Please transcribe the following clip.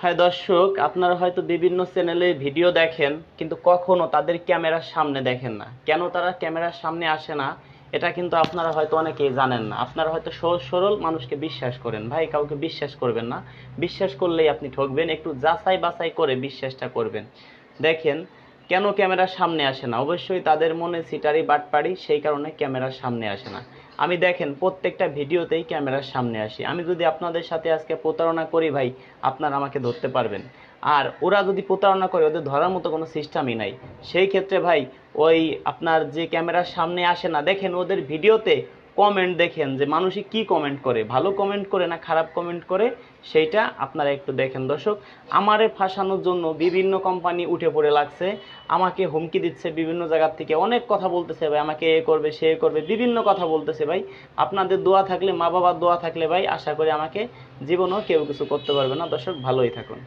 হ্যাঁ দর্শক, আপনারা হয়তো বিভিন্ন চ্যানেলে ভিডিও দেখেন, কিন্তু কখনো তাদের ক্যামেরার সামনে দেখেন না। কেন তারা ক্যামেরার সামনে আসে না, এটা কিন্তু আপনারা হয়তো অনেকেই জানেন না। আপনারা হয়তো সহজ সরল মানুষকে বিশ্বাস করেন। ভাই, কাউকে বিশ্বাস করবেন না। বিশ্বাস করলেই আপনি ঠকবেন, একটু যাচাই বাছাই করে বিশ্বাসটা করবেন। দেখেন, কেন ক্যামেরার সামনে আসে না? অবশ্যই তাদের মনে সিটারি বাটপাড়ি, সেই কারণে ক্যামেরার সামনে আসে না। আমি দেখেন প্রত্যেকটা ভিডিওতেই ক্যামেরার সামনে আসি। আমি যদি আপনাদের সাথে আজকে প্রতারণা করি ভাই, আপনারা আমাকে ধরতে পারবেন। আর ওরা যদি প্রতারণা করে, ওদের ধরার মতো কোনো সিস্টেমই নাই। সেই ক্ষেত্রে ভাই, ওই আপনার যে ক্যামেরার সামনে আসে না, দেখেন ওদের ভিডিওতে কমেন্ট দেখেন যে মানুষই কি কমেন্ট করে, ভালো কমেন্ট করে না খারাপ কমেন্ট করে, সেইটা আপনারা একটু দেখেন। দর্শক, আমারে ফাঁসানোর জন্য বিভিন্ন কোম্পানি উঠে পড়ে লাগছে, আমাকে হুমকি দিচ্ছে বিভিন্ন জায়গার থেকে, অনেক কথা বলতেছে ভাই, আমাকে এ করবে, সে করবে, বিভিন্ন কথা বলতেছে ভাই। আপনাদের দোয়া থাকলে মা বাবার দোয়া থাকলে ভাই, আশা করি আমাকে জীবনেও কেউ কিছু করতে পারবে না। দর্শক, ভালোই থাকুন।